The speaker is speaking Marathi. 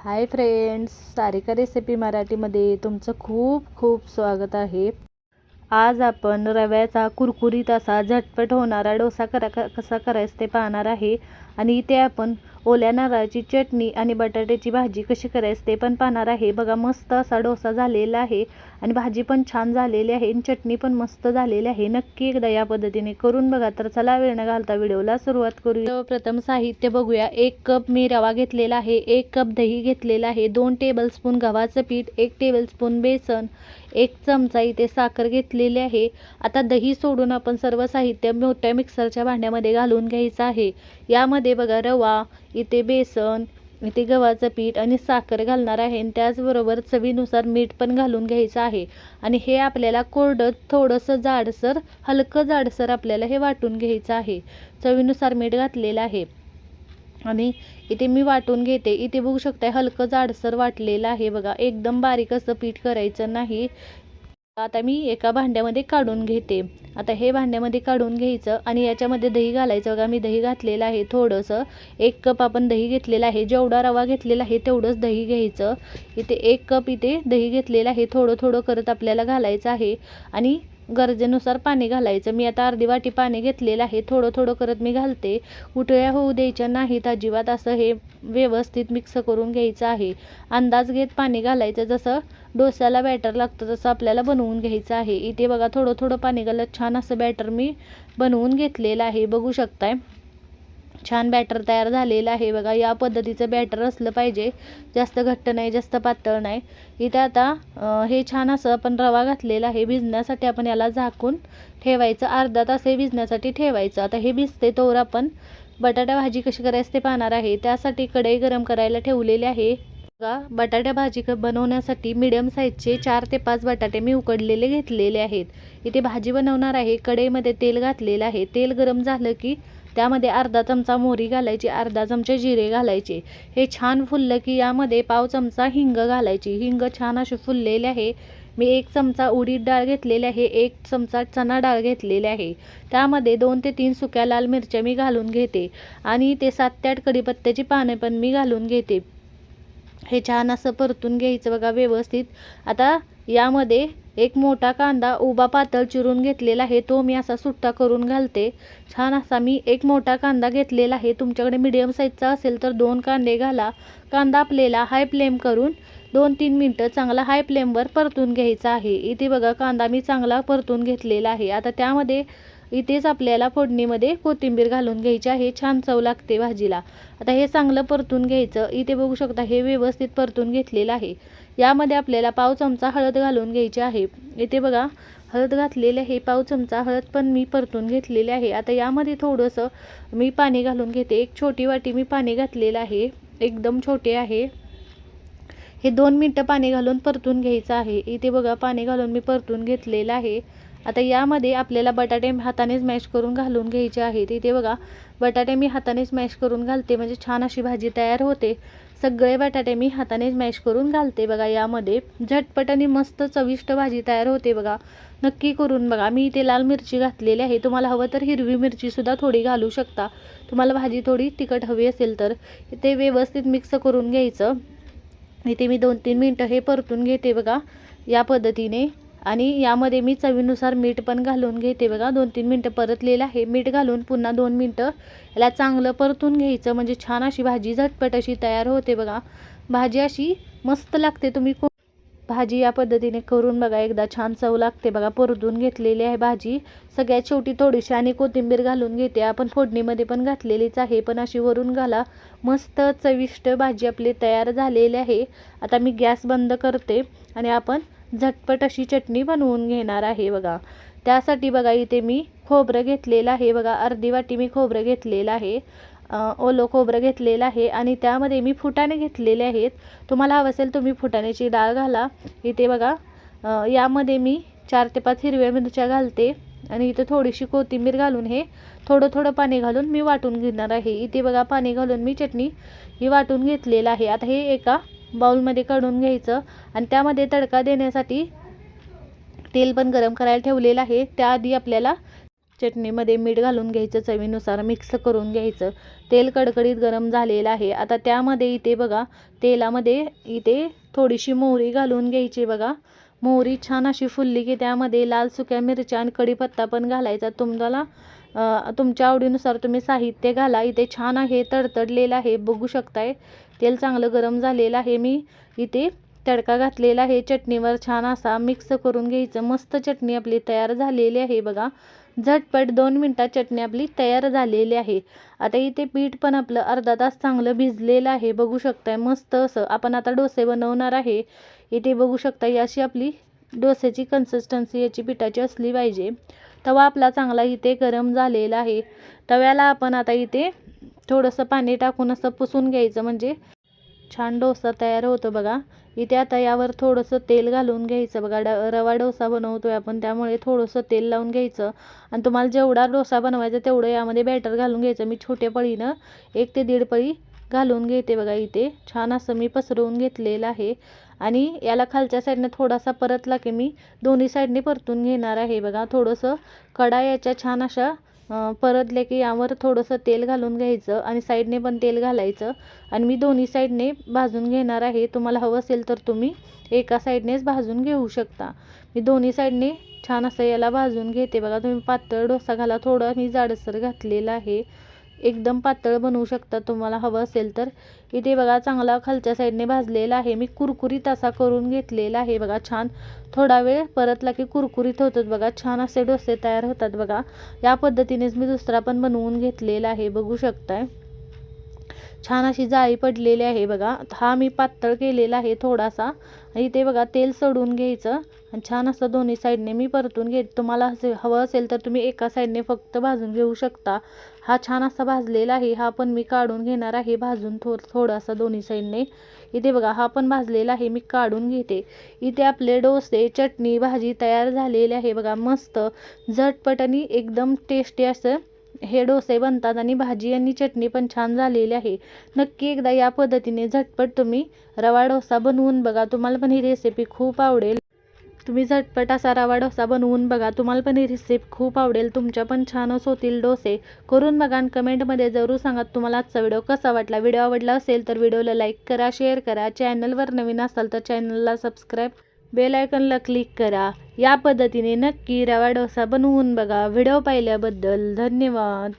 हाय फ्रेंड्स सारिका रेसिपी मराठीमध्ये तुमचं खूप खूप स्वागत आहे. आज आपण रव्याचा कुरकुरीत असा झटपट होणारा डोसा करा कसा करायचा ते पाहणार आहे. आणि इथे आपण ओल्या नारळाची चटणी आणि बटाट्याची भाजी कशी करायची ते पण पाहणार आहे. बघा मस्त असा डोसा झालेला आहे आणि भाजी पण छान झालेली आहे आणि चटणी पण मस्त झालेली आहे. नक्की एकदा या पद्धतीने करून बघा. तर चला वेळ न घालता व्हिडिओला सुरुवात करू सर्वप्रथम साहित्य बघूया. एक कप मी रवा घेतलेला आहे एक कप दही घेतलेला आहे दोन टेबलस्पून गव्हाचं पीठ एक टेबलस्पून बेसन एक चमचा इथे साखर घेतलेली आहे. आता दही सोडून आपण सर्व साहित्य मोठ्या मिक्सरच्या भांड्यामध्ये घालून घ्यायचं आहे. यामध्ये बघा रवा इथे बेसन इथे गव्हाचं पीठ आणि साखर घालणार आहे. आणि त्याचबरोबर चवीनुसार मीठ पण घालून घ्यायचं आहे. आणि हे आपल्याला कोरडं थोडंसं जाडसर हलकं जाडसर आपल्याला हे वाटून घ्यायचं आहे. चवीनुसार मीठ घातलेलं आहे. आणि इथे मी वाटून घेते. इथे बघू शकते हलकं जाडसर वाटलेलं आहे. बघा एकदम बारीक असं पीठ करायचं नाही. आता मी एका भांड्यामध्ये काढून घेते. आता हे भांड्यामध्ये काढून घ्यायचं आणि याच्यामध्ये दही घालायचं. बघा मी दही घातलेलं आहे थोडंसं. एक कप आपण दही घेतलेलं आहे. जेवढा रवा घेतलेला आहे तेवढंच दही घ्यायचं. इथे एक कप इथे दही घेतलेलं आहे. थोडं थोडं करत आपल्याला घालायचं आहे. आणि गरजेनुसार पाणी घालायचं. मी आता अर्धी वाटी पाणी घेतलेलं आहे. थोडं थोडं करत मी घालते. उटळ्या होऊ द्यायच्या नाहीत अजिबात. असं हे व्यवस्थित मिक्स करून घ्यायचं आहे. अंदाज घेत पाणी घालायचं. जसं डोस्याला बॅटर लागतं तसं आपल्याला बनवून घ्यायचं आहे. इथे बघा थोडं थोडं पाणी घालत छान असं बॅटर मी बनवून घेतलेलं आहे. बघू शकताय? छान बॅटर तयार झालेलं आहे. बघा या पद्धतीचं बॅटर असलं पाहिजे. जास्त घट्ट नाही जास्त पातळ नाही. इथे आता हे छान असं आपण रवा घातलेला आहे. भिजण्यासाठी आपण याला झाकून ठेवायचं. अर्धा तास हे भिजण्यासाठी ठेवायचं. आता हे भिजते तोवर आपण बटाटा भाजी कशी करायचं ते पाहणार आहे. त्यासाठी कढई गरम करायला ठेवलेली आहे. बघा बटाटा भाजी क बनवण्यासाठी मिडियम साईजचे चार ते पाच बटाटे मी उकडलेले घेतलेले आहेत. इथे भाजी बनवणार आहे. कढईमध्ये तेल घातलेलं आहे. तेल गरम झालं की त्यामध्ये अर्धा चमचा मोहरी घालायची अर्धा चमचे जिरे घालायचे. हे छान फुललं की यामध्ये पाव चमचा हिंग घालायची. हिंग छान असे फुललेले आहे. मी एक चमचा उडीद डाळ घेतलेली आहे एक चमचा चणा डाळ घेतलेली आहे. त्यामध्ये दोन ते तीन सुक्या लाल मिरच्या मी घालून घेते आणि ते सात ते आठ कढीपत्त्याची पाने पण मी घालून घेते. हे छान असं परतून घ्यायचं बघा व्यवस्थित. आता यामध्ये एक मोठा कांदा उभा पातळ चिरून घेतलेला आहे. तो मी असा सुट्टा करून घालते. छान असा मी एक मोठा कांदा घेतलेला आहे. तुमच्याकडे मिडियम साईजचा असेल तर दोन कांदे घाला. कांदा आपल्याला हाय फ्लेम करून दोन तीन मिनटं चांगला हाय फ्लेमवर परतून घ्यायचा आहे. इथे बघा कांदा मी चांगला परतून घेतलेला आहे. आता त्यामध्ये इथेच आपल्याला फोडणीमध्ये कोथिंबीर घालून घ्यायची आहे. छान चव लागते भाजीला. आता हे चांगलं परतून घ्यायचं. इथे बघू शकता हे व्यवस्थित परतून घेतलेलं आहे. यामध्ये आपल्याला पाव चमचा हळद घालून घ्यायची आहे. इथे बघा हळद घातलेले आहे पाव चमचा हळद पण मी परतून घेतलेली आहे. आता यामध्ये थोडंसं मी पाणी घालून घेते. एक छोटी वाटी मी पाणी घातलेलं आहे. एकदम छोटे आहे. हे दोन मिनटं पाणी घालून परतून घ्यायचं आहे. इथे बघा पाणी घालून मी परतून घेतलेलं आहे. आता यामध्ये आपल्याला बटाटे हातानेच मॅश करून घालून घ्यायचे आहेत. इथे बघा बटाटे मी हातानेच मॅश करून घालते. म्हणजे छान अशी भाजी तयार होते. सगळे बटाटे मी हाताने मॅश करून घालते बघा यामध्ये झटपट आणि मस्त चविष्ट भाजी तयार होते बघा. नक्की करून बघा. मी इथे लाल मिरची घातलेली आहे. तुम्हाला हवं तर हिरवी मिरचीसुद्धा थोडी घालू शकता. तुम्हाला भाजी थोडी तिखट हवी असेल तर. ते व्यवस्थित मिक्स करून घ्यायचं. इथे मी दोन तीन मिनटं हे परतून घेते बघा या पद्धतीने. आणि यामध्ये मी चवीनुसार मीठ पण घालून घेते बघा. दोन तीन मिनटं परतलेलं आहे. मीठ घालून पुन्हा दोन मिनटं याला चांगलं परतून घ्यायचं. म्हणजे छान अशी भाजी झटपट अशी तयार होते बघा. भाजी अशी मस्त लागते. तुम्ही को भाजी या पद्धतीने करून बघा. एकदा छान चव लागते बघा. परतून घेतलेली आहे भाजी. सगळ्यात शेवटी थोडीशी आणि कोथिंबीर घालून घेते. आपण फोडणीमध्ये पण घातलेलीच आहे. पण अशी वरून घाला. मस्त चविष्ट भाजी आपली तयार झालेली आहे. आता मी गॅस बंद करते आणि आपण झटपट अशी चटणी बनवून घेणार आहे बघा. त्यासाठी बघा इथे मी खोबरं घेतलेलं आहे बघा. अर्धी वाटी मी खोबरं घेतलेलं आहे. ओलं खोबरं घेतलेलं आहे आणि त्यामध्ये मी फुटाणे घेतलेले आहेत. तुम्हाला हवं असेल तुम्ही फुटाण्याची डाळ घाला. इथे बघा यामध्ये मी चार ते पाच हिरव्या मिरच्या घालते आणि इथं थोडीशी कोथिंबीर घालून हे थोडं थोडं पाणी घालून मी वाटून घेणार आहे. इथे बघा पाणी घालून मी चटणी ही वाटून घेतलेलं आहे. आता हे एका बाऊलमध्ये काढून घ्यायचं आणि त्यामध्ये तडका देण्यासाठी तेल पण गरम करायला ठेवलेलं आहे. त्याआधी आपल्याला चटणीमध्ये मीठ घालून घ्यायचं चवीनुसार मिक्स करून घ्यायचं. तेल कडकडीत गरम झालेलं आहे. आता त्यामध्ये इथे बघा तेलामध्ये इथे थोडीशी मोहरी घालून घ्यायची बघा. मोहरी छान अशी फुलली की त्यामध्ये लाल सुक्या मिरच्या आणि कढीपत्ता पण घालायचा. तुम्हाला तुमच्या आवडीनुसार तुम्ही साहित्य घाला. इथे छान आहे तडतडलेलं आहे. बघू शकताय. तेल चांगलं गरम झालेलं आहे. मी इथे तडका घातलेला आहे. चटणीवर छान असा मिक्स करून घ्यायचं. मस्त चटणी आपली तयार झालेली आहे बघा. झटपट दोन मिनटात चटणी आपली तयार झालेली आहे. आता इथे पीठ पण आपलं अर्धा तास चांगलं भिजलेलं आहे. बघू शकताय मस्त असं. आपण आता डोसे बनवणार आहे. इथे बघू शकता अशी आपली डोस्याची कन्सिस्टन्सी याची पिठाची असली पाहिजे. तवा आपला चांगला इथे गरम झालेला आहे. तव्याला आपण आता इथे थोडंसं पाणी टाकून असं पुसून घ्यायचं म्हणजे छान डोसा तयार होतो बघा. इथे आता यावर थोडंसं तेल घालून घ्यायचं बघा. ड रवा डोसा बनवतोय आपण त्यामुळे थोडंसं तेल लावून घ्यायचं. आणि तुम्हाला जेवढा डोसा बनवायचा तेवढं यामध्ये बॅटर घालून घ्यायचं. मी छोट्या पळीनं एक ते दीड पळी घालून घेते बघा इथे. छान असं मी पसरवून घेतलेलं आहे. आणि याला खालच्या साईडनं थोडासा परतला की मी दोन्ही साईडने परतून घेणार आहे बघा. थोडंसं कडा याच्या छान अशा परतले की यावर थोडंसं तेल घालून घ्यायचं आणि साईडने पण तेल घालायचं. आणि मी दोन्ही साईडने भाजून घेणार आहे. तुम्हाला हवं असेल तर तुम्ही एका साईडनेच भाजून घेऊ शकता. मी दोन्ही साईडने छान असं याला भाजून घेते. बघा तुम्ही पातळ डोसा घाला. थोडं मी जाडसर घातलेलं आहे. एकदम पातळ बनवू शकता तुम्हाला हवं असेल तर. इथे बघा चांगला खालच्या साईडने भाजलेला आहे. मी कुरकुरीत असा करून घेतलेला आहे. बघा छान. थोडा वेळ परतला की कुरकुरीत होतात बघा. छान असे डोसे तयार होतात बघा. या पद्धतीनेच मी दुसरा पण बनवून घेतलेला आहे. बघू शकताय. छान अशी जाळी पडलेली आहे बघा. हा मी पातळ केलेला आहे थोडासा. इथे बघा तेल सोडून घ्यायचं. आणि छान असं दोन्ही साईडने मी परतून घेत तुम्हाला असे हवं असेल तर तुम्ही एका साईडने फक्त भाजून घेऊ शकता. हा छान असा भाजलेला आहे. हा पण मी काढून घेणार आहे भाजून थो थोडासा दोन्ही साईडने. इथे बघा हा पण भाजलेला आहे. मी काढून घेते. इथे आपले डोसे चटणी भाजी तयार झालेली आहे बघा मस्त. झटपट आणि एकदम टेस्टी असं हे डोसे बनतात आणि भाजी आणि चटणी पण छान झालेली आहे. नक्की एकदा या पद्धतीने झटपट तुम्ही रवा डोसा बनवून बघा. तुम्हाला पण ही रेसिपी खूप आवडेल. तुम्ही झटपट असा रवा डोसा बनवून बघा. तुम्हाला पण ही रेसिपी खूप आवडेल. तुमच्या पण छानच होतील डोसे. करून बघा आणि कमेंटमध्ये जरूर सांगा तुम्हाला आजचा व्हिडिओ कसा वाटला. व्हिडिओ आवडला असेल तर व्हिडिओला लाईक करा शेअर करा. चॅनलवर नवीन असाल तर चॅनलला सबस्क्राईब बेलायकनला क्लिक करा. या पद्धतीने नक्की रवा डोसा बनवून बघा. व्हिडिओ पाहिल्याबद्दल धन्यवाद.